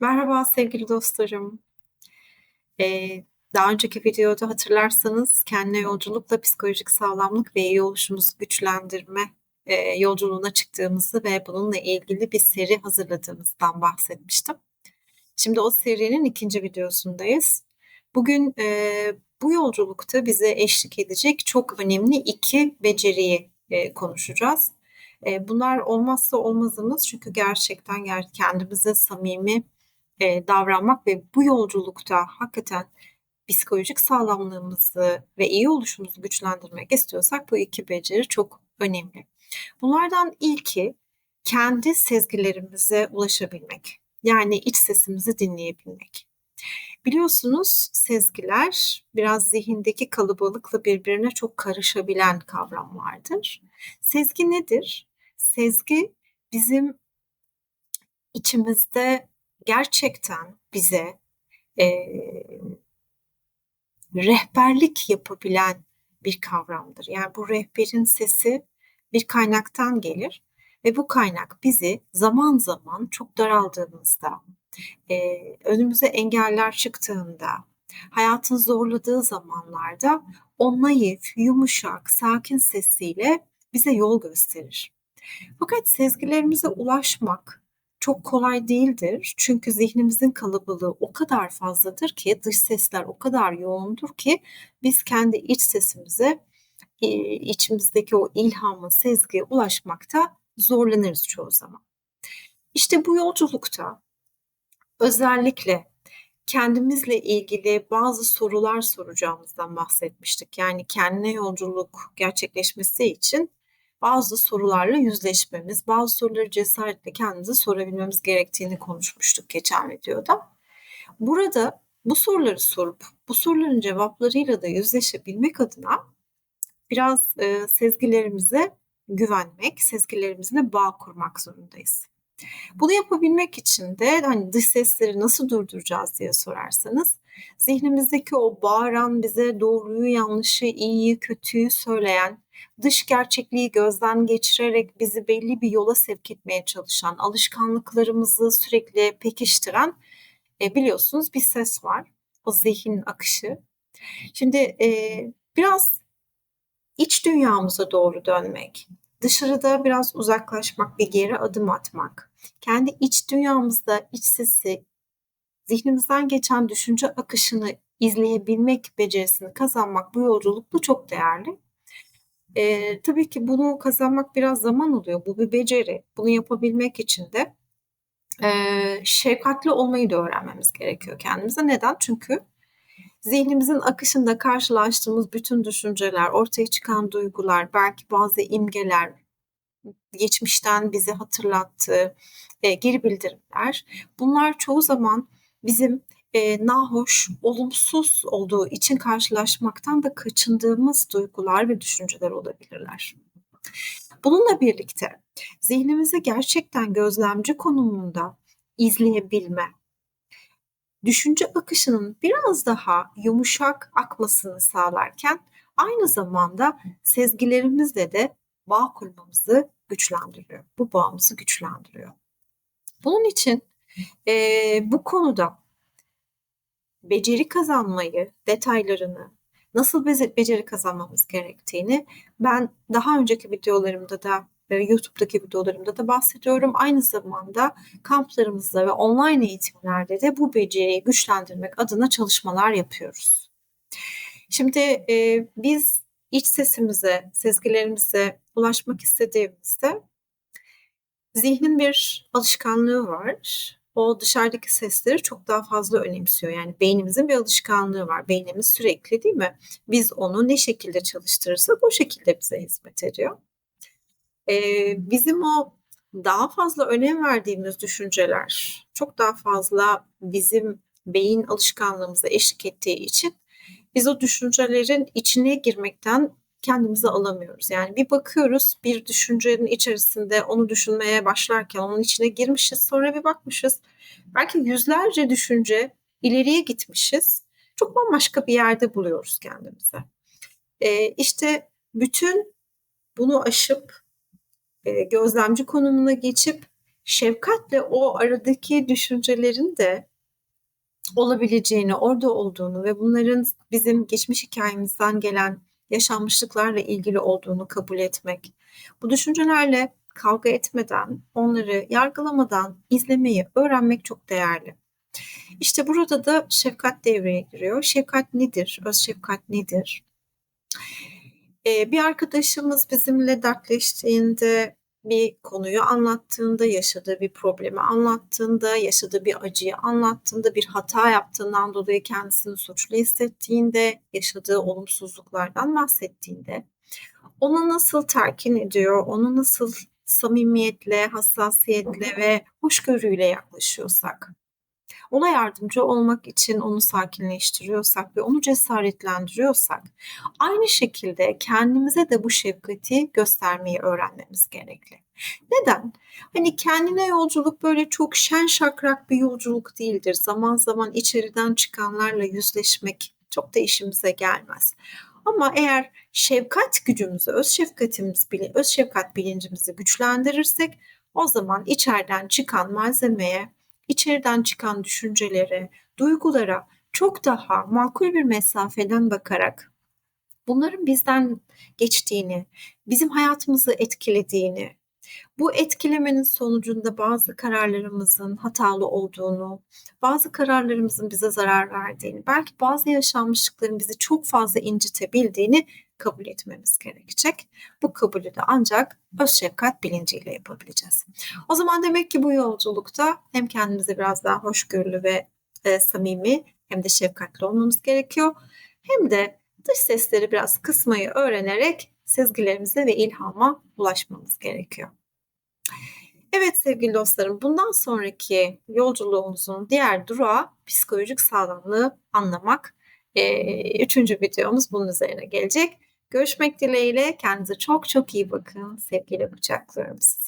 Merhaba sevgili dostlarım. Eee, daha önceki videoda hatırlarsanız kendine yolculukla psikolojik sağlamlık ve iyi oluşumuzu güçlendirme, eee, yolculuğuna çıktığımızı ve bununla ilgili bir seri hazırladığımızdan bahsetmiştim. Şimdi o serinin ikinci videosundayız. Bugün, eee, bu yolculukta bize eşlik edecek çok önemli iki beceriyi, eee, konuşacağız. Eee, bunlar olmazsa olmazımız çünkü gerçekten ger kendimize samimi, eee, davranmak ve bu yolculukta hakikaten psikolojik sağlamlığımızı ve iyi oluşumuzu güçlendirmek istiyorsak bu iki beceri çok önemli. Bunlardan ilki kendi sezgilerimize ulaşabilmek. Yani iç sesimizi dinleyebilmek. Biliyorsunuz sezgiler biraz zihindeki kalabalıkla birbirine çok karışabilen kavramlardır. Sezgi nedir? Sezgi bizim içimizde gerçekten bize eee, rehberlik yapabilen bir kavramdır. Yani bu rehberin sesi bir kaynaktan gelir ve bu kaynak bizi zaman zaman çok daraldığımızda, eee, önümüze engeller çıktığında, hayatın zorladığı zamanlarda o naif, yumuşak, sakin sesiyle bize yol gösterir. Fakat sezgilerimize ulaşmak çok kolay değildir. Çünkü zihnimizin kalabalığı o kadar fazladır ki, dış sesler o kadar yoğundur ki biz kendi iç sesimize, eee, içimizdeki o ilhamı, sezgiye ulaşmakta zorlanırız çoğu zaman. İşte bu yolculukta özellikle kendimizle ilgili bazı sorular soracağımızdan bahsetmiştik. Yani kendine yolculuk gerçekleşmesi için bazı sorularla yüzleşmemiz, bazı soruları cesaretle kendimize sorabilmemiz gerektiğini konuşmuştuk geçen videoda. Burada bu soruları sorup bu soruların cevaplarıyla da yüzleşebilmek adına biraz, eee, sezgilerimize güvenmek, sezgilerimizle bağ kurmak zorundayız. Bunu yapabilmek için de, hani, dış sesleri nasıl durduracağız diye sorarsanız, zihnimizdeki o bağıran, bize doğruyu, yanlışı, iyiyi, kötüyü söyleyen, dış gerçekliği gözden geçirerek bizi belli bir yola sevk etmeye çalışan, alışkanlıklarımızı sürekli pekiştiren, eee, biliyorsunuz bir ses var. O zihin akışı. Şimdi, eee, biraz iç dünyamıza doğru dönmek, dışarıda biraz uzaklaşmak, bir geri adım atmak, kendi iç dünyamızda iç sesi, zihnimizden geçen düşünce akışını izleyebilmek becerisini kazanmak bu yolculukta çok değerli. Eee, tabii ki bunu kazanmak biraz zaman alıyor. Bu bir beceri. Bunu yapabilmek için de, eee, şefkatli olmayı da öğrenmemiz gerekiyor kendimize. Neden? Çünkü zihnimizin akışında karşılaştığımız bütün düşünceler, ortaya çıkan duygular, belki bazı imgeler, geçmişten bize hatırlattığı, eee, geri bildirimler, bunlar çoğu zaman bizim, eee, nahoş, olumsuz olduğu için karşılaşmaktan da kaçındığımız duygular ve düşünceler olabilirler. Bununla birlikte zihnimizi gerçekten gözlemci konumunda izleyebilme, düşünce akışının biraz daha yumuşak akmasını sağlarken aynı zamanda sezgilerimizle de bağ kurmamızı güçlendiriyor. Bu bağımızı güçlendiriyor. Bunun için, eee, bu konuda beceri kazanmayı, detaylarını, nasıl beceri kazanmamız gerektiğini ben daha önceki videolarımda da ve YouTube'daki videolarımda da bahsediyorum. Aynı zamanda kamplarımızda ve online eğitimlerde de bu beceriyi güçlendirmek adına çalışmalar yapıyoruz. Şimdi, eee, biz iç sesimize, sezgilerimize ulaşmak istediğimizde zihnin bir alışkanlığı var. O dışarıdaki sesleri çok daha fazla önemsiyor. Yani beynimizin bir alışkanlığı var. Beynimiz sürekli, değil mi? Biz onu ne şekilde çalıştırırsak o şekilde bize hizmet ediyor. Eee, bizim o daha fazla önem verdiğimiz düşünceler çok daha fazla bizim beyin alışkanlığımıza eşlik ettiği için biz o düşüncelerin içine girmekten kendimizi alamıyoruz. Yani bir bakıyoruz bir düşüncenin içerisinde onu düşünmeye başlarken onun içine girmişiz. Sonra bir bakmışız belki yüzlerce düşünce ileriye gitmişiz. Çok bambaşka bir yerde buluyoruz kendimizi. Eee, işte bütün bunu aşıp, eee, gözlemci konumuna geçip şefkatle o aradaki düşüncelerin de olabileceğini, orada olduğunu ve bunların bizim geçmiş hikâyemizden gelen yaşanmışlıklarla ilgili olduğunu kabul etmek. Bu düşüncelerle kavga etmeden, onları yargılamadan izlemeyi öğrenmek çok değerli. İşte burada da şefkat devreye giriyor. Şefkat nedir? Öz şefkat nedir? Ee, bir arkadaşımız bizimle dertleştiğinde, bir konuyu anlattığında, yaşadığı bir problemi anlattığında, yaşadığı bir acıyı anlattığında, bir hata yaptığından dolayı kendisini suçlu hissettiğinde, yaşadığı olumsuzluklardan bahsettiğinde ona nasıl telkin ediyor, onu nasıl samimiyetle, hassasiyetle ve hoşgörüyle yaklaşıyorsak, ona yardımcı olmak için onu sakinleştiriyorsak ve onu cesaretlendiriyorsak, aynı şekilde kendimize de bu şefkati göstermeyi öğrenmemiz gerekli. Neden? Hani kendine yolculuk böyle çok şen şakrak bir yolculuk değildir. Zaman zaman içeriden çıkanlarla yüzleşmek çok da işimize gelmez. Ama eğer şefkat gücümüzü, öz şefkatimiz, öz şefkat bilincimizi güçlendirirsek o zaman içeriden çıkan malzemeye, içeriden çıkan düşüncelere, duygulara çok daha makul bir mesafeden bakarak bunların bizden geçtiğini, bizim hayatımızı etkilediğini, bu etkilemenin sonucunda bazı kararlarımızın hatalı olduğunu, bazı kararlarımızın bize zarar verdiğini, belki bazı yaşanmışlıkların bizi çok fazla incitebildiğini kabul etmemiz gerekecek. Bu kabulü de ancak öz şefkat bilinciyle yapabileceğiz. O zaman demek ki bu yolculukta hem kendimize biraz daha hoşgörülü ve e, samimi hem de şefkatli olmamız gerekiyor. Hem de dış sesleri biraz kısmayı öğrenerek sezgilerimize ve ilhama ulaşmamız gerekiyor. Evet sevgili dostlarım, bundan sonraki yolculuğumuzun diğer durağı psikolojik sağlamlığı anlamak. Ee, üçüncü videomuz bunun üzerine gelecek. Görüşmek dileğiyle. Kendinize çok çok iyi bakın. Sevgiyle kucaklıyorum sizi.